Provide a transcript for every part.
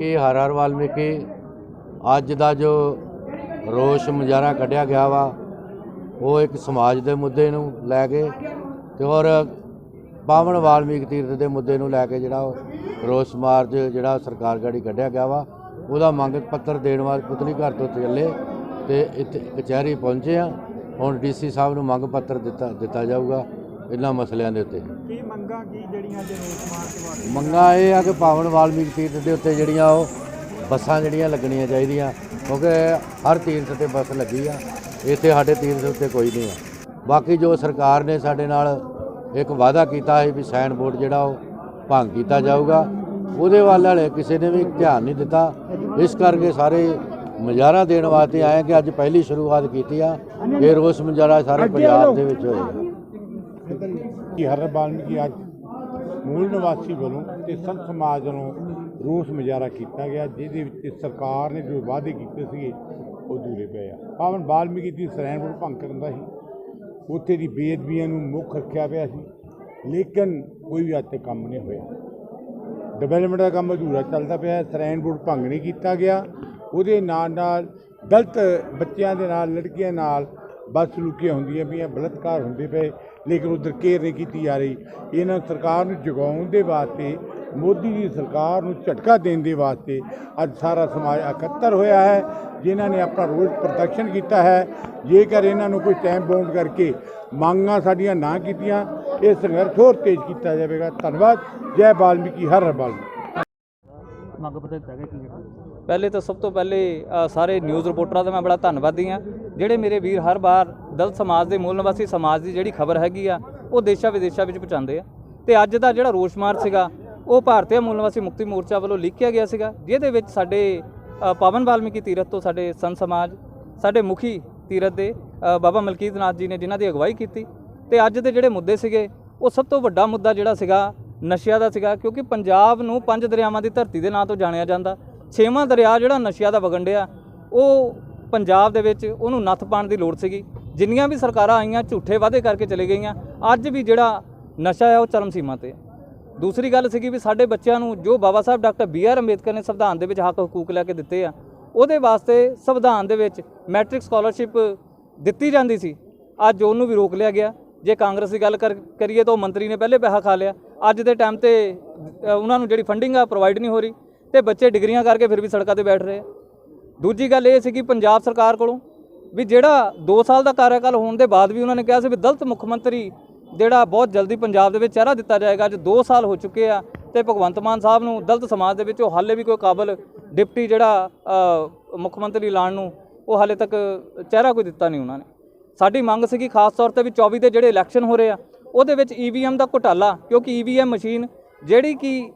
ਕਿ ਹਰ ਹਰ ਵਾਲਮੀਕੀ, ਅੱਜ ਦਾ ਜੋ ਰੋਸ਼ ਮੁਜ਼ਾਹਰਾ ਕੱਢਿਆ ਗਿਆ ਵਾ, ਉਹ ਇੱਕ ਸਮਾਜ ਦੇ ਮੁੱਦੇ ਨੂੰ ਲੈ ਕੇ ਤੇ ਔਰ ਪਾਵਨ ਵਾਲਮੀਕ ਤੀਰਥ ਦੇ ਮੁੱਦੇ ਨੂੰ ਲੈ ਕੇ ਜਿਹੜਾ ਉਹ ਰੋਸ ਮਾਰਚ ਜਿਹੜਾ ਸਰਕਾਰ ਗਾੜੀ ਕੱਢਿਆ ਗਿਆ ਵਾ, ਉਹਦਾ ਮੰਗ ਪੱਤਰ ਦੇਣ ਵਾਸਤੇ ਪੁਤਲੀ ਘਰ ਤੋਂ ਚੱਲੇ ਤੇ ਇੱਥੇ ਕਚਹਿਰੀ ਪਹੁੰਚੇ ਆ। ਹੁਣ ਡੀਸੀ ਸਾਹਿਬ ਨੂੰ ਮੰਗ ਪੱਤਰ ਦਿੱਤਾ ਦਿੱਤਾ ਜਾਊਗਾ। ਇਹਨਾਂ ਮਸਲਿਆਂ ਦੇ ਉੱਤੇ। ਕੀ ਮੰਗਾਂ ਕੀ ਜਿਹੜੀਆਂ ਜੇ ਰੋਸ ਮਾਰਚ ਵਾਸਤੇ ਮੰਗਾਂ ਇਹ ਆ ਕਿ ਪਾਵਨ ਵਾਲਮੀਕ ਤੀਰਥ ਦੇ ਉੱਤੇ ਜਿਹੜੀਆਂ ਉਹ ਬੱਸਾਂ ਜਿਹੜੀਆਂ ਲੱਗਣੀਆਂ ਚਾਹੀਦੀਆਂ ਕਿਉਂਕਿ ਹਰ ਤੀਰਥ ਤੇ ਬੱਸ ਲੱਗੀ ਆ। ਇੱਥੇ ਸਾਡੇ ਤੀਰਥ ਉੱਤੇ ਕੋਈ ਨਹੀਂ ਆ। ਬਾਕੀ ਜੋ ਸਰਕਾਰ ਨੇ ਸਾਡੇ ਨਾਲ ਇੱਕ ਵਾਅਦਾ ਕੀਤਾ ਹੈ ਵੀ ਸਾਈਨ ਬੋਰਡ ਜਿਹੜਾ ਉਹ ਭੰਗ ਕੀਤਾ ਜਾਊਗਾ ਉਹਦੇ ਵੱਲ ਹਲੇ ਕਿਸੇ ਨੇ ਵੀ ਧਿਆਨ ਨਹੀਂ ਦਿੱਤਾ। ਇਸ ਕਰਕੇ ਸਾਰੇ ਮੁਜ਼ਾਹਰਾ ਦੇਣ ਵਾਸਤੇ ਆਏ ਕਿ ਅੱਜ ਪਹਿਲੀ ਸ਼ੁਰੂਆਤ ਕੀਤੀ ਆ ਇਹ ਰੋਸ ਮੁਜ਼ਾਹਰਾ ਸਾਰੇ ਪੰਜਾਬ ਦੇ ਵਿੱਚ ਹੋਏਗਾ। ਕਿ ਹਰ ਬਾਲਮੀਕੀ ਅੱਜ ਮੂਲ ਨਿਵਾਸੀ ਵੱਲੋਂ ਤੇ ਸੰਤ ਸਮਾਜ ਵੱਲੋਂ ਰੋਸ ਮੁਜ਼ਾਹਰਾ ਕੀਤਾ ਗਿਆ, ਜਿਹਦੇ ਵਿੱਚ ਸਰਕਾਰ ਨੇ ਜੋ ਵਾਅਦੇ ਕੀਤੇ ਸੀਗੇ, ਉਹ ਦੂਰੇ ਪਏ ਆ ਪਾਵਨ ਬਾਲਮੀਕੀ ਦੀ ਸਰੈਣ ਨੂੰ ਭੰਗ ਕਰਨ ਦਾ ਸੀ, ਉੱਥੇ ਦੀ ਬੇਅਦਬੀਆਂ ਨੂੰ ਮੁੱਖ ਰੱਖਿਆ ਪਿਆ ਸੀ, ਲੇਕਿਨ ਕੋਈ ਵੀ ਅੱਜ ਤੱਕ ਕੰਮ ਨਹੀਂ ਹੋਇਆ ਡਿਵੈਲਪਮੈਂਟ ਦਾ ਕੰਮ ਅਧੂਰਾ ਚੱਲਦਾ ਪਿਆ ਹੈ। ਬੋਰਡ ਭੰਗ ਨਹੀਂ ਕੀਤਾ ਗਿਆ, ਉਹਦੇ ਨਾਲ ਨਾਲ ਗਲਤ ਬੱਚਿਆਂ ਦੇ ਨਾਲ, ਲੜਕੀਆਂ ਨਾਲ ਬਦਸਲੂਕੀਆਂ ਹੁੰਦੀਆਂ ਪਈਆਂ, ਬਲਤਕਾਰ ਹੁੰਦੇ ਪਏ ਲੇਕਿਨ ਉਧਰ ਕੇਅਰ ਨਹੀਂ ਕੀਤੀ ਜਾ ਰਹੀ। ਇਹਨਾਂ ਸਰਕਾਰ ਨੂੰ ਜਗਾਉਣ ਦੇ ਵਾਸਤੇ ਮੋਦੀ ਦੀ ਸਰਕਾਰ ਨੂੰ ਝਟਕਾ ਦੇਣ ਦੇ ਵਾਸਤੇ ਅੱਜ ਸਾਰਾ ਸਮਾਜ ਇਕੱਤਰ ਹੋਇਆ ਹੈ ਜਿਨ੍ਹਾਂ ਨੇ ਆਪਣਾ ਰੋਜ਼ ਪ੍ਰਦਰਸ਼ਨ ਕੀਤਾ ਹੈ। ਜੇਕਰ ਇਹਨਾਂ ਨੂੰ ਕੋਈ ਟਾਈਮ ਬਾਉਂਡ ਕਰਕੇ ਮੰਗਾਂ ਸਾਡੀਆਂ ਨਾ ਕੀਤੀਆਂ ਇਹ ਸੰਘਰਸ਼ ਹੋਰ ਤੇਜ਼ ਕੀਤਾ ਜਾਵੇਗਾ। ਧੰਨਵਾਦ। ਜੈ ਬਾਲਮੀਕੀ ਹਰ ਹਰ ਬਾਲਮੀਕੀ ਮੰਗ ਪਹਿਲੇ ਤਾਂ ਸਭ ਤੋਂ ਪਹਿਲੇ ਸਾਰੇ ਨਿਊਜ਼ ਰਿਪੋਰਟਰਾਂ ਦਾ ਮੈਂ ਬੜਾ ਧੰਨਵਾਦੀ ਹਾਂ। ਜਿਹੜੇ ਮੇਰੇ ਵੀਰ ਹਰ ਵਾਰ ਦਲਿਤ ਸਮਾਜ ਦੇ ਮੂਲ ਨਿਵਾਸੀ ਸਮਾਜ ਦੀ ਜਿਹੜੀ ਖਬਰ ਹੈਗੀ ਆ ਉਹ ਦੇਸ਼ਾਂ ਵਿਦੇਸ਼ਾਂ ਵਿੱਚ ਪਹੁੰਚਾਉਂਦੇ ਆ। ਤੇ ਅੱਜ ਦਾ ਜਿਹੜਾ ਰੋਸਮਾਰਚ ਸੀਗਾ ਉਹ ਭਾਰਤੀ ਮੂਲ ਨਿਵਾਸੀ ਮੁਕਤੀ ਮੋਰਚਾ ਵੱਲੋਂ ਲਿਖਿਆ ਗਿਆ ਸੀਗਾ ਜਿਹਦੇ ਵਿੱਚ ਸਾਡੇ ਅ, ਪਾਵਨ ਵਾਲਮੀਕੀ ਤੀਰਥ ਤੋਂ ਸਾਡੇ ਸੰਤ ਸਮਾਜ ਸਾਡੇ ਮੁਖੀ ਤੀਰਥ ਦੇ ਬਾਬਾ ਮਲਕੀਤ ਨਾਥ ਜੀ ਨੇ ਜਿਨ੍ਹਾਂ ਦੀ ਅਗਵਾਈ ਕੀਤੀ। ਤੇ ਅੱਜ ਦੇ ਜਿਹੜੇ ਮੁੱਦੇ ਸੀਗੇ ਉਹ ਸਭ ਤੋਂ ਵੱਡਾ ਮੁੱਦਾ ਜਿਹੜਾ ਸੀਗਾ ਨਸ਼ਿਆਂ ਦਾ ਸੀਗਾ ਕਿਉਂਕਿ ਪੰਜਾਬ ਨੂੰ ਪੰਜ ਦਰਿਆਵਾਂ ਦੀ ਧਰਤੀ ਦੇ ਨਾਂ ਤੋਂ ਜਾਣਿਆ ਜਾਂਦਾ। ਛੇਵਾਂ ਦਰਿਆ ਜਿਹੜਾ ਨਸ਼ਿਆਂ ਦਾ ਵਗੰਡਿਆ ਉਹ ਪੰਜਾਬ ਦੇ ਵਿੱਚ ਉਹਨੂੰ ਨੱਥ ਪਾਉਣ ਦੀ ਲੋੜ ਸੀਗੀ। ਜਿੰਨੀਆਂ ਵੀ ਸਰਕਾਰਾਂ ਆਈਆਂ, ਝੂਠੇ ਵਾਅਦੇ ਕਰਕੇ ਚਲੇ ਗਈਆਂ। ਅੱਜ ਵੀ ਜਿਹੜਾ ਨਸ਼ਾ ਹੈ ਉਹ ਚਰਮ ਸੀਮਾ ਤੇ ਦੂਸਰੀ ਗੱਲ ਸੀਗੀ ਵੀ ਸਾਡੇ ਬੱਚਿਆਂ ਨੂੰ ਜੋ Baba Sahib doctor B R Ambedkar ਨੇ ਸੰਵਿਧਾਨ ਦੇ ਵਿੱਚ ਹੱਕ ਹਕੂਕ ਲੈ ਕੇ ਦਿੱਤੇ ਆ, ਉਹਦੇ ਵਾਸਤੇ ਸੰਵਿਧਾਨ ਦੇ ਵਿੱਚ ਮੈਟ੍ਰਿਕ ਸਕਾਲਰਸ਼ਿਪ ਦਿੱਤੀ ਜਾਂਦੀ ਸੀ। ਅੱਜ ਉਹਨੂੰ ਵੀ ਰੋਕ ਲਿਆ ਗਿਆ। ਜੇ ਕਾਂਗਰਸ ਦੀ ਗੱਲ ਕਰ- ਕਰੀਏ ਤਾਂ ਉਹ ਮੰਤਰੀ ਨੇ ਪਹਿਲੇ ਪੈਸਾ ਖਾ ਲਿਆ। ਅੱਜ ਦੇ ਟਾਈਮ ਤੇ ਉਹਨਾਂ ਨੂੰ ਜਿਹੜੀ ਫੰਡਿੰਗ ਆ ਪ੍ਰੋਵਾਈਡ ਨਹੀਂ ਹੋ ਰਹੀ। ਤੇ ਬੱਚੇ ਡਿਗਰੀਆਂ ਕਰਕੇ ਫਿਰ ਵੀ ਸੜਕਾਂ ਤੇ ਬੈਠ ਰਹੇ ਆ। ਦੂਜੀ ਗੱਲ ਇਹ ਸੀ ਕਿ ਪੰਜਾਬ ਸਰਕਾਰ ਕੋਲੋਂ ਵੀ ਜਿਹੜਾ 2 ਸਾਲ ਦਾ ਕਾਰਜਕਾਲ ਹੋਣ ਦੇ ਬਾਅਦ ਵੀ ਉਹਨਾਂ ਨੇ ਕਿਹਾ ਸੀ ਵੀ ਦਲਤ ਮੁੱਖ ਮੰਤਰੀ ਜਿਹੜਾ ਬਹੁਤ ਜਲਦੀ ਪੰਜਾਬ ਦੇ ਵਿੱਚ ਚਿਹਰਾ ਦਿੱਤਾ ਜਾਏਗਾ। ਅੱਜ 2 ਸਾਲ ਹੋ ਚੁੱਕੇ ਆ ਤੇ ਭਗਵੰਤ ਮਾਨ ਸਾਹਿਬ ਨੂੰ ਦਲਤ ਸਮਾਜ ਦੇ ਵਿੱਚ ਉਹ ਹਾਲੇ ਵੀ ਕੋਈ ਕਾਬਲ ਡਿਪਟੀ ਜਿਹੜਾ ਮੁੱਖ ਮੰਤਰੀ ਲਾਣ ਨੂੰ ਉਹ ਹਾਲੇ ਤੱਕ ਚਿਹਰਾ ਕੋਈ ਦਿੱਤਾ ਨਹੀਂ ਉਹਨਾਂ ਨੇ। ਸਾਡੀ ਮੰਗ ਸੀਗੀ ਖਾਸ ਤੌਰ ਤੇ ਵੀ 24 ਦੇ ਜਿਹੜੇ ਇਲੈਕਸ਼ਨ ਹੋ ਰਹੇ ਆ, ਉਹਦੇ ਵਿੱਚ ਈਵੀਐਮ ਦਾ ਘੁਟਾਲਾ, ਕਿਉਂਕਿ ਈਵੀਐਮ ਮਸ਼ੀਨ ਜਿਹੜੀ ਕਿ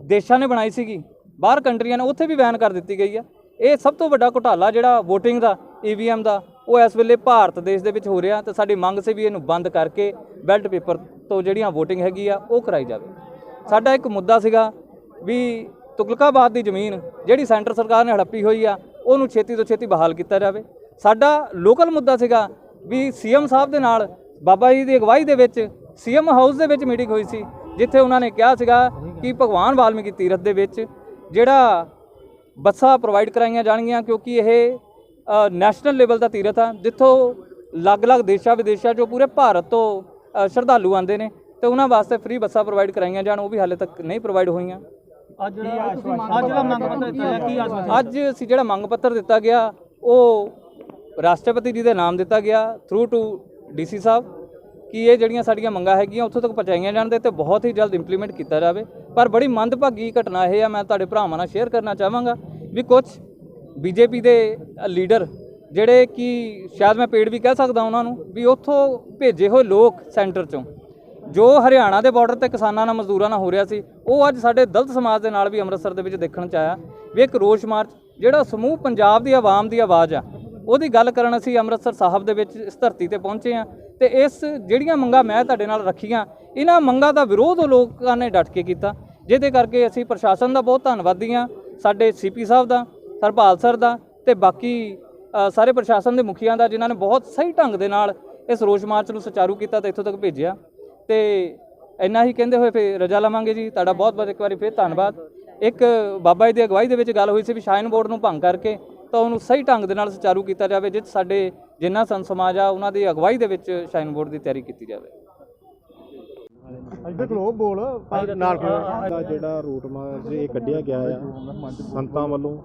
ਦੇਸ਼ਾਂ ਨੇ ਬਣਾਈ ਸੀਗੀ, ਬਾਹਰ ਕੰਟਰੀਆਂ ਨੇ, ਉੱਥੇ ਵੀ ਬੈਨ ਕਰ ਦਿੱਤੀ ਗਈ ਆ। ਇਹ ਸਭ ਤੋਂ ਵੱਡਾ ਘੁਟਾਲਾ ਜਿਹੜਾ VOTING ਦਾ ਈਵੀਐਮ ਦਾ, ਉਹ ਇਸ ਵੇਲੇ ਭਾਰਤ ਦੇਸ਼ ਦੇ ਵਿੱਚ ਹੋ ਰਿਹਾ ਤੇ ਸਾਡੀ ਮੰਗ ਸੀ ਵੀ ਇਹਨੂੰ ਬੰਦ ਕਰਕੇ ਬੈਲਟ ਪੇਪਰ ਤੋਂ ਜਿਹੜੀਆਂ VOTING ਹੈਗੀ ਆ, ਉਹ ਕਰਾਈ ਜਾਵੇ। ਸਾਡਾ ਇੱਕ ਮੁੱਦਾ ਸੀਗਾ ਵੀ ਤੁਗਲਕਾਬਾਦ ਦੀ ਜ਼ਮੀਨ ਜਿਹੜੀ ਸੈਂਟਰ ਸਰਕਾਰ ਨੇ ਹੜੱਪੀ ਹੋਈ ਆ, ਉਹਨੂੰ ਛੇਤੀ ਤੋਂ ਛੇਤੀ ਬਹਾਲ ਕੀਤਾ ਜਾਵੇ। ਸਾਡਾ ਲੋਕਲ ਮੁੱਦਾ ਸੀਗਾ ਵੀ ਸੀਐਮ ਸਾਹਿਬ ਦੇ ਨਾਲ, ਬਾਬਾ ਜੀ ਦੀ ਅਗਵਾਈ ਦੇ ਵਿੱਚ ਸੀਐਮ ਹਾਊਸ ਦੇ ਵਿੱਚ ਮੀਟਿੰਗ ਹੋਈ ਸੀ, ਜਿੱਥੇ ਉਹਨਾਂ ਨੇ ਕਿਹਾ ਸੀਗਾ ਕਿ ਭਗਵਾਨ ਵਾਲਮੀਕੀ ਤੀਰਥ ਦੇ ਵਿੱਚ ਜਿਹੜਾ ਬੱਸਾਂ ਪ੍ਰੋਵਾਈਡ ਕਰਾਈਆਂ ਜਾਣਗੀਆਂ ਕਿਉਂਕਿ ਇਹ ਨੈਸ਼ਨਲ ਲੈਵਲ ਦਾ ਤੀਰਥ ਆ। ਜਿੱਥੋਂ ਅਲੱਗ-ਅਲੱਗ ਦੇਸ਼ਾਂ ਵਿਦੇਸ਼ਾਂ ਚੋਂ ਪੂਰੇ ਭਾਰਤ ਤੋਂ ਸ਼ਰਧਾਲੂ ਆਉਂਦੇ ਨੇ ਤੇ ਉਹਨਾਂ ਵਾਸਤੇ ਫ੍ਰੀ ਬੱਸਾਂ ਪ੍ਰੋਵਾਈਡ ਕਰਾਈਆਂ ਜਾਣ ਉਹ ਵੀ ਹਾਲੇ ਤੱਕ ਨਹੀਂ ਪ੍ਰੋਵਾਈਡ ਹੋਈਆਂ। ਅੱਜ ਜਿਹੜਾ ਅੱਜ ਜਿਹੜਾ ਮੰਗ ਪੱਤਰ ਦਿੱਤਾ ਗਿਆ। ਕੀ ਆਸ਼ਵਾਸਨ? ਅੱਜ ਅਸੀਂ ਜਿਹੜਾ ਮੰਗ ਪੱਤਰ ਦਿੱਤਾ ਗਿਆ ਉਹ ਰਾਸ਼ਟਰਪਤੀ ਜੀ ਦੇ ਨਾਮ ਦਿੱਤਾ ਗਿਆ ਥਰੂ ਟੂ ਡੀਸੀ ਸਾਹਿਬ। ਕਿ ਇਹ ਜਿਹੜੀਆਂ ਸਾਡੀਆਂ ਮੰਗਾਂ ਹੈਗੀਆਂ ਉੱਥੋਂ ਤੱਕ ਪਹੁੰਚਾਈਆਂ ਜਾਣ ਦੇ ਤੇ ਬਹੁਤ ਹੀ ਜਲਦ ਇੰਪਲੀਮੈਂਟ ਕੀਤਾ ਜਾਵੇ। ਪਰ ਬੜੀ ਮੰਦਭਾਗੀ ਘਟਨਾ ਇਹ ਆ, ਮੈਂ ਤੁਹਾਡੇ ਭਰਾਵਾਂ ਨਾਲ ਸ਼ੇਅਰ ਕਰਨਾ ਚਾਹਾਂਗਾ ਵੀ ਕੁਝ ਬੀਜੇਪੀ ਦੇ ਲੀਡਰ ਜਿਹੜੇ ਕਿ ਸ਼ਾਇਦ ਮੈਂ ਪੇੜ ਵੀ ਕਹਿ ਸਕਦਾ ਉਹਨਾਂ ਨੂੰ ਵੀ ਉੱਥੋਂ ਭੇਜੇ ਹੋਏ ਲੋਕ ਸੈਂਟਰ ਚੋਂ, ਜੋ ਹਰਿਆਣਾ ਦੇ ਬਾਰਡਰ ਤੇ ਕਿਸਾਨਾਂ ਨਾਲ ਮਜ਼ਦੂਰਾਂ ਨਾਲ ਹੋ ਰਿਹਾ ਸੀ, ਉਹ ਅੱਜ ਸਾਡੇ ਦਲਿਤ ਸਮਾਜ ਦੇ ਨਾਲ ਵੀ ਅੰਮ੍ਰਿਤਸਰ ਦੇ ਵਿੱਚ ਦੇਖਣ ਚ ਆਇਆ। ਵੀ ਇੱਕ ਰੋਸ ਮਾਰਚ, ਜਿਹੜਾ ਸਮੂਹ ਪੰਜਾਬ ਦੀ ਆਵਾਮ ਦੀ ਆਵਾਜ਼ ਆ, ਉਹਦੀ ਗੱਲ ਕਰਨ ਅਸੀਂ ਅੰਮ੍ਰਿਤਸਰ ਸਾਹਿਬ ਦੇ ਵਿੱਚ ਇਸ ਧਰਤੀ ਤੇ ਪਹੁੰਚੇ ਆ। ਤੇ ਇਸ ਜਿਹੜੀਆਂ ਮੰਗਾਂ ਮੈਂ ਤੁਹਾਡੇ ਨਾਲ ਰੱਖੀਆਂ, ਇਹਨਾਂ ਮੰਗਾਂ ਦਾ ਵਿਰੋਧ ਲੋਕਾਂ ਨੇ ਡਟ ਕੇ ਕੀਤਾ। ਜਿਹਦੇ ਕਰਕੇ ਅਸੀਂ ਪ੍ਰਸ਼ਾਸਨ ਦਾ ਬਹੁਤ ਧੰਨਵਾਦੀ ਆ ਸਾਡੇ ਸੀਪੀ ਸਾਹਿਬ ਦਾ, ਹਰਪਾਲ ਸਰ ਦਾ ਤੇ ਬਾਕੀ ਸਾਰੇ ਪ੍ਰਸ਼ਾਸਨ ਦੇ ਮੁਖੀਆਂ ਦਾ, ਜਿਨ੍ਹਾਂ ਨੇ ਬਹੁਤ ਸਹੀ ਢੰਗ ਦੇ ਨਾਲ ਇਸ ਰੋਸ ਮਾਰਚ ਨੂੰ ਸੁਚਾਰੂ ਕੀਤਾ ਤੇ ਇੱਥੋਂ ਤੱਕ ਭੇਜਿਆ। ਤੇ ਇੰਨਾ ਹੀ ਕਹਿੰਦੇ ਹੋਏ ਫਿਰ ਰਜਾ ਲਵਾਂਗੇ ਜੀ। ਤੁਹਾਡਾ ਬਹੁਤ ਬਹੁਤ ਇੱਕ ਵਾਰੀ ਫਿਰ ਧੰਨਵਾਦ। ਇੱਕ ਬਾਬਾ ਜੀ ਦੀ ਅਗਵਾਈ ਦੇ ਵਿੱਚ ਗੱਲ ਹੋਈ ਸੀ ਵੀ ਸ਼ਾਇਨ ਬੋਰਡ ਨੂੰ ਭੰਗ ਕਰਕੇ ਤਾਂ ਉਹਨੂੰ ਸਹੀ ਢੰਗ ਦੇ ਨਾਲ ਸੁਚਾਰੂ ਕੀਤਾ ਜਾਵੇ ਜਿਸ ਸਾਡੇ ਜਿੰਨਾ ਸੰਤ ਸਮਾਜ ਆ ਉਹਨਾਂ ਦੀ ਅਗਵਾਈ ਦੇ ਵਿੱਚ ਸ਼ਾਇਨ ਬੋਰਡ ਦੀ ਤਿਆਰੀ ਕੀਤੀ ਜਾਵੇ। ਇੱਧਰ ਖਲੋ ਬੋਲ ਨਾਲ ਦਾ ਜਿਹੜਾ ਰੂਟ ਮਾਰਚ ਇਹ ਕੱਢਿਆ ਗਿਆ ਆ ਸੰਤਾਂ ਵੱਲੋਂ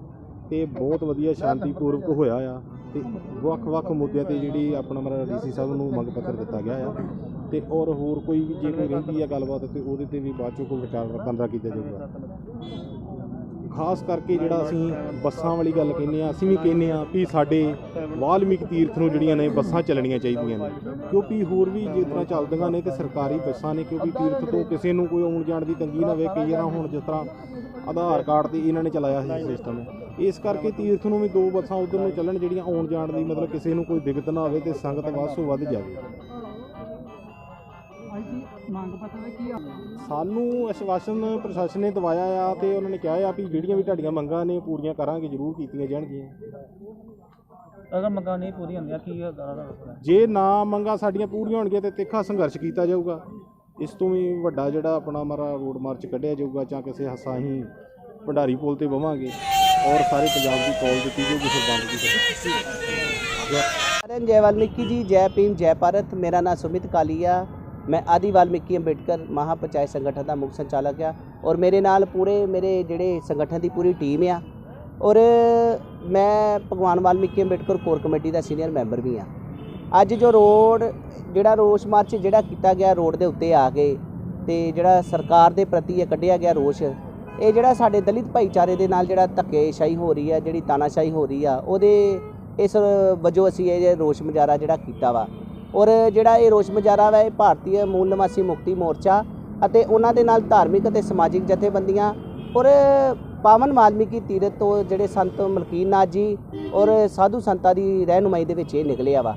ਤੇ ਬਹੁਤ ਵਧੀਆ ਸ਼ਾਂਤੀਪੂਰਵਕ ਹੋਇਆ ਆ ਤੇ ਵੱਖ-ਵੱਖ ਮੁੱਦਿਆਂ ਤੇ ਜਿਹੜੀ ਆਪਣਾ ਮਰਾ ਡੀਸੀ ਸਾਹਿਬ ਨੂੰ ਮੰਗ ਪੱਤਰ ਦਿੱਤਾ ਗਿਆ ਆ ਤੇ ਔਰ ਹੋਰ ਕੋਈ ਵੀ ਜੇ ਕੋਈ ਰਹਿੰਦੀ ਆ ਗੱਲਬਾਤ ਤੇ ਉਹਦੇ ਤੇ ਵੀ ਬਾਅਦ ਚੋਂ ਕੋਈ ਵਿਚਾਰ ਵਟਾਂਦਰਾ ਕੀਤਾ ਜਾਊਗਾ। ਖਾਸ ਕਰਕੇ ਜਿਹੜਾ ਅਸੀਂ ਬੱਸਾਂ ਵਾਲੀ ਗੱਲ ਕਹਿੰਦੇ ਆ ਅਸੀਂ ਵੀ ਕਹਿੰਦੇ ਆ ਵੀ ਸਾਡੇ ਵਾਲਮੀਕ ਤੀਰਥ ਨੂੰ ਜਿਹੜੀਆਂ ਨੇ ਬੱਸਾਂ ਚੱਲਣੀਆਂ ਚਾਹੀਦੀਆਂ ਨੇ। ਕਿਉਂਕਿ ਹੋਰ ਵੀ ਜਿਸ ਤਰ੍ਹਾਂ ਚੱਲਦੀਆਂ ਨੇ ਤੇ ਸਰਕਾਰੀ ਬੱਸਾਂ ਨੇ, ਕਿਉਂਕਿ ਤੀਰਥ ਤੋਂ ਕਿਸੇ ਨੂੰ ਕੋਈ ਆਉਣ ਜਾਣ ਦੀ ਤੰਗੀ ਨਾ ਹੋਵੇ, ਕਈ ਵਾਰ ਹੁਣ ਜਿਸ ਤਰ੍ਹਾਂ ਆਧਾਰ ਕਾਰਡ ਤੇ ਇਹਨਾਂ ਨੇ ਚਲਾਇਆ ਸੀ ਸਿਸਟਮ ਇਸ ਕਰਕੇ ਤੀਰਥ ਨੂੰ ਵੀ ਦੋ ਬੱਸਾਂ ਉਧਰ ਨੂੰ ਚੱਲਣ ਜਿਹੜੀਆਂ ਆਉਣ ਜਾਣ ਦੀ ਮਤਲਬ ਕਿਸੇ ਨੂੰ ਕੋਈ ਦਿੱਕਤ ਨਾ ਹੋਵੇ ਤੇ ਸੰਗਤ ਵੱਧ ਤੋਂ ਵੱਧ ਜਾਵੇ। ਸਾਨੂੰ ਅਸ਼ਵਾਸਨ ਪ੍ਰਸ਼ਾਸਨ ਨੇ ਦਵਾਇਆ ਆ ਤੇ ਉਹਨਾਂ ਨੇ ਕਿਹਾ ਆ ਵੀ ਜਿਹੜੀਆਂ ਵੀ ਤੁਹਾਡੀਆਂ ਮੰਗਾਂ ਨੇ ਪੂਰੀਆਂ ਕਰਾਂਗੇ ਜ਼ਰੂਰ ਕੀਤੀਆਂ ਜਾਣਗੀਆਂ। ਅਗਰ ਮੰਗਾਂ ਨਹੀਂ ਪੂਰੀਆਂ ਹੁੰਦੀਆਂ ਕੀ ਹੋਏਗਾ ਦਾ ਜੇ ਨਾ ਮੰਗਾਂ ਸਾਡੀਆਂ ਪੂਰੀਆਂ ਹੋਣਗੀਆਂ ਤੇ ਤਿੱਖਾ ਸੰਘਰਸ਼ ਕੀਤਾ ਜਾਊਗਾ। ਇਸ ਤੋਂ ਵੀ ਵੱਡਾ ਜਿਹੜਾ ਆਪਣਾ ਮਾਰਾ ਰੋਡ ਮਾਰਚ ਕੱਢਿਆ ਜਾਊਗਾ ਜਾਂ ਕਿਸੇ ਹਸਾਹੀ ਭੰਡਾਰੀ ਪੁਲ ਤੇ ਬਵਾਂਗੇ ਔਰ ਸਾਰੇ ਪੰਜਾਬ ਦੀ ਕਾਲ ਦਿੱਤੀ ਜਾਊਗੀ ਸਰਬੰਧ ਦੀ ਕਰਨ ਜੈਵਾਲਮਿਕੀ ਜੀ ਜੈ ਭੀਮ ਜੈ ਭਾਰਤ। ਮੇਰਾ ਨਾਮ ਸੁਮਿਤ ਕਾਲੀਆ। ਮੈਂ ਆਦੀ ਵਾਲਮੀਕੀ ਅੰਬੇਡਕਰ ਮਹਾਪੰਚਾਇਤ ਸੰਗਠਨ ਦਾ ਮੁੱਖ ਸੰਚਾਲਕ ਆ ਔਰ ਮੇਰੇ ਨਾਲ ਪੂਰੇ ਮੇਰੇ ਜਿਹੜੇ ਸੰਗਠਨ ਦੀ ਪੂਰੀ ਟੀਮ ਆ ਔਰ ਮੈਂ ਭਗਵਾਨ ਵਾਲਮੀਕੀ ਅੰਬੇਡਕਰ ਕੋਰ ਕਮੇਟੀ ਦਾ ਸੀਨੀਅਰ ਮੈਂਬਰ ਵੀ ਆ। ਅੱਜ ਜੋ ਰੋਡ ਜਿਹੜਾ ਰੋਸ ਮਾਰਚ ਜਿਹੜਾ ਕੀਤਾ ਗਿਆ ਰੋਡ ਦੇ ਉੱਤੇ ਆ ਕੇ ਤੇ ਜਿਹੜਾ ਸਰਕਾਰ ਦੇ ਪ੍ਰਤੀ ਇਹ ਕੱਢਿਆ ਗਿਆ ਰੋਸ, ਇਹ ਜਿਹੜਾ ਸਾਡੇ ਦਲਿਤ ਭਾਈਚਾਰੇ ਦੇ ਨਾਲ ਜਿਹੜਾ ਧੱਕੇਸ਼ਾਹੀ ਹੋ ਰਹੀ ਆ ਜਿਹੜੀ ਤਾਨਾਸ਼ਾਹੀ ਹੋ ਰਹੀ ਆ, ਉਹਦੇ ਇਸ ਵਜੋਂ ਅਸੀਂ ਇਹ ਰੋਸ ਮੁਜ਼ਾਹਰਾ ਜਿਹੜਾ ਕੀਤਾ ਵਾ। ਔਰ ਜਿਹੜਾ ਇਹ ਰੋਸ ਮੁਜ਼ਾਹਰਾ ਵਾ, ਇਹ ਭਾਰਤੀ ਮੂਲ ਨਿਵਾਸੀ ਮੁਕਤੀ ਮੋਰਚਾ ਅਤੇ ਉਹਨਾਂ ਦੇ ਨਾਲ ਧਾਰਮਿਕ ਅਤੇ ਸਮਾਜਿਕ ਜਥੇਬੰਦੀਆਂ ਔਰ ਪਾਵਨ ਵਾਲਮੀਕੀ ਤੀਰਥ ਤੋਂ ਜਿਹੜੇ ਸੰਤ ਮਲਕੀਨ ਨਾਥ ਜੀ ਔਰ ਸਾਧੂ ਸੰਤਾਂ ਦੀ ਰਹਿਨੁਮਾਈ ਦੇ ਵਿੱਚ ਇਹ ਨਿਕਲਿਆ ਵਾ।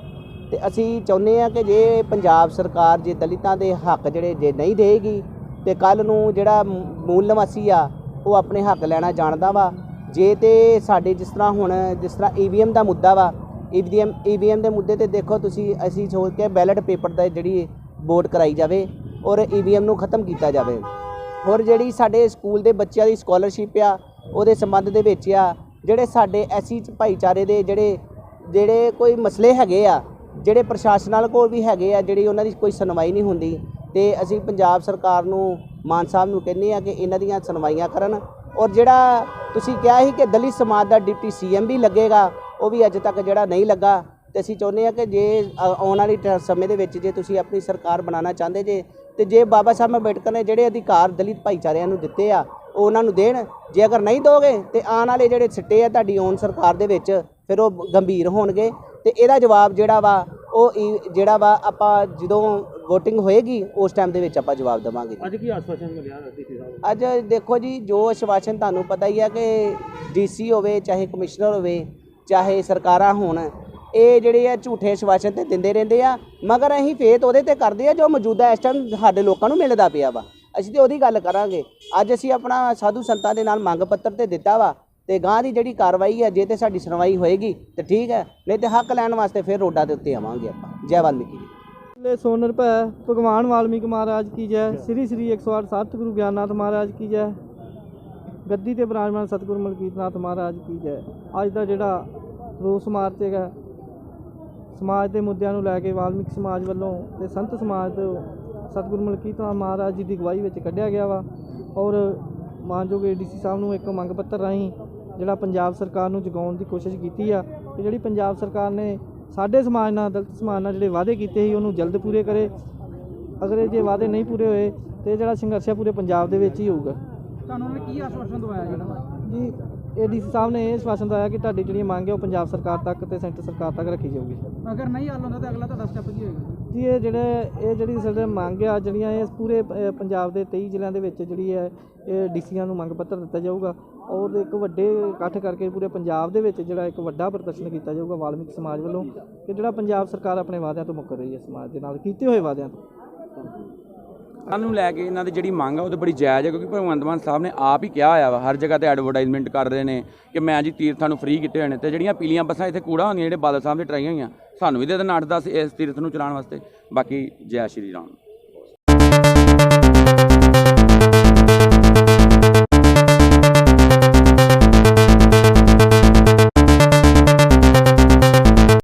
ਤੇ ਅਸੀਂ ਚਾਹੁੰਦੇ ਆ ਕਿ ਜੇ ਪੰਜਾਬ ਸਰਕਾਰ, ਜੇ ਦਲਿਤਾਂ ਦੇ ਹੱਕ ਜਿਹੜੇ ਜੇ ਨਹੀਂ ਦੇਗੀ ਤੇ ਕੱਲ ਨੂੰ ਜਿਹੜਾ ਮੂਲ ਨਿਵਾਸੀ ਆ, ਉਹ ਆਪਣੇ ਹੱਕ ਲੈਣਾ ਜਾਣਦਾ ਵਾ। ਜੇ ਤੇ ਸਾਡੇ ਜਿਸ ਤਰ੍ਹਾਂ ਹੁਣ, ਜਿਸ ਤਰ੍ਹਾਂ ਈਵੀਐਮ ਦਾ ਮੁੱਦਾ ਵਾ ਈਵੀਐਮ ਈਵੀਐਮ ਦੇ ਮੁੱਦੇ ਤੇ ਦੇਖੋ ਤੁਸੀਂ, ਅਸੀਂ ਸੋਚ ਕੇ ਬੈਲਟ ਪੇਪਰ ਦਾ ਜਿਹੜੀ ਵੋਟ ਕਰਾਈ ਜਾਵੇ ਔਰ ਈਵੀਐਮ ਨੂੰ ਖਤਮ ਕੀਤਾ ਜਾਵੇ। ਔਰ ਜਿਹੜੀ ਸਾਡੇ ਸਕੂਲ ਦੇ ਬੱਚਿਆਂ ਦੀ ਸਕਾਲਰਸ਼ਿਪ ਆ, ਉਹਦੇ ਸੰਬੰਧ ਦੇ ਵਿੱਚ ਆ, ਜਿਹੜੇ ਸਾਡੇ ਐਸੀ ਭਾਈਚਾਰੇ ਦੇ ਜਿਹੜੇ ਜਿਹੜੇ ਕੋਈ ਮਸਲੇ ਹੈਗੇ ਆ, ਜਿਹੜੇ ਪ੍ਰਸ਼ਾਸਨ ਨਾਲ ਕੋਲ ਵੀ ਹੈਗੇ ਆ, ਜਿਹੜੀ ਉਹਨਾਂ ਦੀ ਕੋਈ ਸੁਣਵਾਈ ਨਹੀਂ ਹੁੰਦੀ, ਤੇ ਅਸੀਂ ਪੰਜਾਬ ਸਰਕਾਰ ਨੂੰ, ਮਾਨ ਸਾਹਿਬ ਨੂੰ ਕਹਿੰਦੇ ਆ ਕਿ ਇਹਨਾਂ ਦੀਆਂ ਸੁਣਵਾਈਆਂ ਕਰਨ। ਔਰ ਜਿਹੜਾ ਤੁਸੀਂ ਕਿਹਾ ਸੀ ਕਿ ਦਲਿਤ ਸਮਾਜ ਦਾ ਡਿਪਟੀ ਸੀਐਮ ਵੀ ਲੱਗੇਗਾ ਉਹ ਵੀ ਅੱਜ ਤੱਕ ਜਿਹੜਾ ਨਹੀਂ ਲੱਗਾ। ਤੇ ਅਸੀਂ ਚਾਹੁੰਦੇ ਆ ਕਿ ਜੇ ਆਉਣ ਵਾਲੀ ਸਮੇਂ ਦੇ ਵਿੱਚ ਜੇ ਤੁਸੀਂ ਆਪਣੀ ਸਰਕਾਰ ਬਣਾਉਣਾ ਚਾਹੁੰਦੇ ਜੇ ਤੇ ਜੇ ਬਾਬਾ ਸਾਹਿਬ ਅੰਬੇਡਕਰ ਨੇ ਜਿਹੜੇ ਅਧਿਕਾਰ ਦਲਿਤ ਭਾਈਚਾਰਿਆਂ ਨੂੰ ਦਿੱਤੇ ਆ ਉਹ ਉਹਨਾਂ ਨੂੰ ਦੇਣ। ਜੇ ਅਗਰ ਨਹੀਂ ਦੋਗੇ ਤੇ ਆਉਣ ਵਾਲੇ ਜਿਹੜੇ ਸਿੱਟੇ ਆ ਤੁਹਾਡੀ ਓਨ ਸਰਕਾਰ ਦੇ ਵਿੱਚ ਫਿਰ ਉਹ ਗੰਭੀਰ ਹੋਣਗੇ। ਤੇ ਇਹਦਾ ਜਵਾਬ ਜਿਹੜਾ ਵਾ ਉਹ ਜਿਹੜਾ ਵਾ ਆਪਾਂ ਜਦੋਂ VOTING ਹੋਏਗੀ ਉਸ ਟਾਈਮ ਦੇ ਵਿੱਚ ਆਪਾਂ ਜਵਾਬ ਦੇਵਾਂਗੇ ਅੱਜ ਕੀ ਆਸ਼ਵਾਸਨ ਮਿਲਿਆ ਡੀਸੀ ਸਾਹਿਬ ਅੱਜ ਦੇਖੋ ਜੀ ਜੋ ਆਸ਼ਵਾਸਨ ਤੁਹਾਨੂੰ ਪਤਾ ਹੀ ਹੈ ਕਿ ਡੀਸੀ ਹੋਵੇ ਚਾਹੇ ਕਮਿਸ਼ਨਰ ਹੋਵੇ ਚਾਹੇ ਸਰਕਾਰਾਂ ਹੋਣ, ਇਹ ਜਿਹੜੇ ਆ ਝੂਠੇ ਸ਼ਵਾਸਨ ਤੇ ਦਿੰਦੇ ਰਹਿੰਦੇ ਆ, ਮਗਰ ਅਸੀਂ ਫੇਤ ਉਹਦੇ ਤੇ ਕਰਦੇ ਆ ਜੋ ਮੌਜੂਦਾ ਇਸ ਟਾਈਮ ਸਾਡੇ ਲੋਕਾਂ ਨੂੰ ਮਿਲਦਾ ਪਿਆ ਵਾ। ਅਸੀਂ ਤੇ ਉਹਦੀ ਗੱਲ ਕਰਾਂਗੇ। ਅੱਜ ਅਸੀਂ ਆਪਣਾ ਸਾਧੂ ਸੰਤਾਂ ਦੇ ਨਾਲ ਮੰਗ ਪੱਤਰ ਤੇ ਦਿੱਤਾ ਵਾ ਤੇ ਗਾਂ ਦੀ ਜਿਹੜੀ ਕਾਰਵਾਈ ਹੈ ਜੇ ਤੇ ਸਾਡੀ ਸੁਣਵਾਈ ਹੋਏਗੀ, ਤੇ ਠੀਕ ਹੈ, ਨਹੀਂ ਤੇ ਹੱਕ ਲੈਣ ਵਾਸਤੇ ਫਿਰ ਰੋਡਾਂ ਦੇ ਉੱਤੇ ਆਵਾਂਗੇ ਆਪਾਂ। ਜੈ ਵਾਲਮੀਕੀ ਜੀ। ਲੈ ਸੋਨਰ ਭੈ, ਭਗਵਾਨ ਵਾਲਮੀਕ ਮਹਾਰਾਜ ਕੀ ਜੈ। ਸ੍ਰੀ ਸ੍ਰੀ 108 ਸਤਿਗੁਰੂ ਗਿਆਨਨਾਥ ਮਹਾਰਾਜ ਕੀ ਜੈ। ਗੱਦੀ ਤੇ ਬਰਾਜਮਾਨ ਸਤਿਗੁਰੂ ਮਲਕੀਤਨਾਥ ਮਹਾਰਾਜ ਕੀ ਜੈ। ਅੱਜ ਦਾ ਜਿਹੜਾ ਰੋਸ ਮਾਰਚ ਹੈਗਾ। ਸਮਾਜ ਦੇ ਮੁੱਦਿਆਂ ਨੂੰ ਲੈ ਕੇ ਵਾਲਮੀਕ ਸਮਾਜ ਵੱਲੋਂ ਤੇ ਸੰਤ ਸਮਾਜ ਤੋਂ ਸਤਿਗੁਰੂ ਮਲਕੀਤਨਾਥ ਮਹਾਰਾਜ ਜੀ ਦੀ ਅਗਵਾਈ ਵਿੱਚ ਕੱਢਿਆ ਗਿਆ ਵਾ। ਔਰ ਮਾਨਯੋਗ ਏਡੀਸੀ ਸਾਹਿਬ ਨੂੰ ਇੱਕ ਮੰਗ ਪੱਤਰ ਰਾਹੀਂ ਜਿਹੜਾ ਪੰਜਾਬ ਸਰਕਾਰ ਨੂੰ ਜਗਾਉਣ ਦੀ ਕੋਸ਼ਿਸ਼ ਕੀਤੀ ਆ ਤੇ ਜਿਹੜੀ ਪੰਜਾਬ ਸਰਕਾਰ ਨੇ ਸਾਡੇ ਸਮਾਜ ਨਾਲ ਦਲਿਤ ਸਮਾਜ ਨਾਲ ਜਿਹੜੇ ਵਾਅਦੇ ਕੀਤੇ ਸੀ ਉਹਨੂੰ ਜਲਦ ਪੂਰੇ ਕਰੇ। ਅਗਰ ਇਹ ਜੇ ਵਾਅਦੇ ਨਹੀਂ ਪੂਰੇ ਹੋਏ ਤੇ ਇਹ ਜਿਹੜਾ ਸੰਘਰਸ਼ ਹੈ ਪੂਰੇ ਪੰਜਾਬ ਦੇ ਵਿੱਚ ਹੀ ਹੋਊਗਾ। ਤੁਹਾਨੂੰ ਉਹਨੇ ਕੀ ਆਸ਼ਵਾਸਨ ਦਵਾਇਆ ਜਿਹੜਾ? ਜੀ ਏਡੀਸੀ ਸਾਹਿਬ ਨੇ ਇਹ ਆਸ਼ਵਾਸਨ ਦਵਾਇਆ ਕਿ ਤੁਹਾਡੀ ਜਿਹੜੀ ਮੰਗ ਹੈ ਉਹ ਪੰਜਾਬ ਸਰਕਾਰ ਤੱਕ ਤੇ ਸੈਂਟਰ ਸਰਕਾਰ ਤੱਕ ਰੱਖੀ ਜਾਊਗੀ। ਅਗਰ ਨਹੀਂ ਹੱਲ ਹੁੰਦਾ ਤਾਂ ਅਗਲਾ ਤੁਹਾਡਾ ਸਟੈਪ ਕੀ ਹੋਏਗਾ ਜੀ। ਇਹ ਜਿਹੜੇ ਇਹ ਜਿਹੜੀ ਸਾਡੇ ਮੰਗ ਆ ਜਿਹੜੀਆਂ ਇਹ ਪੂਰੇ ਅ, ਪੰਜਾਬ ਦੇ 23 ਜ਼ਿਲ੍ਹਿਆਂ ਦੇ ਵਿੱਚ ਜਿਹੜੀ ਹੈ ਇਹ ਡੀਸੀਆਂ ਨੂੰ ਮੰਗ ਪੱਤਰ ਦਿੱਤਾ ਜਾਊਗਾ ਔਰ ਇੱਕ ਵੱਡੇ ਇਕੱਠ ਕਰਕੇ ਪੂਰੇ ਪੰਜਾਬ ਦੇ ਵਿੱਚ ਜਿਹੜਾ ਇੱਕ ਵੱਡਾ ਪ੍ਰਦਰਸ਼ਨ ਕੀਤਾ ਜਾਊਗਾ ਵਾਲਮੀਕ ਸਮਾਜ ਵੱਲੋਂ ਕਿ ਜਿਹੜਾ ਪੰਜਾਬ ਸਰਕਾਰ ਆਪਣੇ ਵਾਅਦਿਆਂ ਤੋਂ ਮੁੱਕਰ ਰਹੀ ਹੈ ਸਮਾਜ ਦੇ ਨਾਲ ਕੀਤੇ ਹੋਏ ਵਾਅਦਿਆਂ ਤੋਂ। ਸਾਨੂੰ ਲੈ ਕੇ ਇਹਨਾਂ ਦੀ ਜਿਹੜੀ ਮੰਗ ਆ, ਉਹ ਤੇ ਬੜੀ ਜਾਇਜ਼ ਹੈ ਕਿਉਂਕਿ ਭਗਵੰਤ ਮਾਨ ਸਾਹਿਬ ਨੇ ਆਪ ਹੀ ਕਿਹਾ ਹੋਇਆ ਵਾ, ਹਰ ਜਗ੍ਹਾ ਤੇ ਐਡਵਰਟਾਈਜ਼ਮੈਂਟ ਕਰ ਰਹੇ ਨੇ ਕਿ ਮੈਂ ਜੀ ਤੀਰਥਾਂ ਨੂੰ ਫ੍ਰੀ ਕੀਤੇ ਹੋਏ ਨੇ ਤੇ ਜਿਹੜੀਆਂ ਪੀਲੀਆਂ ਬੱਸਾਂ ਇੱਥੇ ਕੂੜਾ ਹੁੰਦੀਆਂ ਜਿਹੜੇ ਬਾਦਲ ਸਾਹਿਬ ਦੇ ਟਰਾਈਆਂ ਹੋਈਆਂ, ਸਾਨੂੰ ਵੀ ਦੇ ਦੇਣ 8-10 ਇਸ ਤੀਰਥ ਨੂੰ ਚਲਾਉਣ ਵਾਸਤੇ। ਬਾਕੀ ਜੈ ਸ਼੍ਰੀ ਰਾਮ।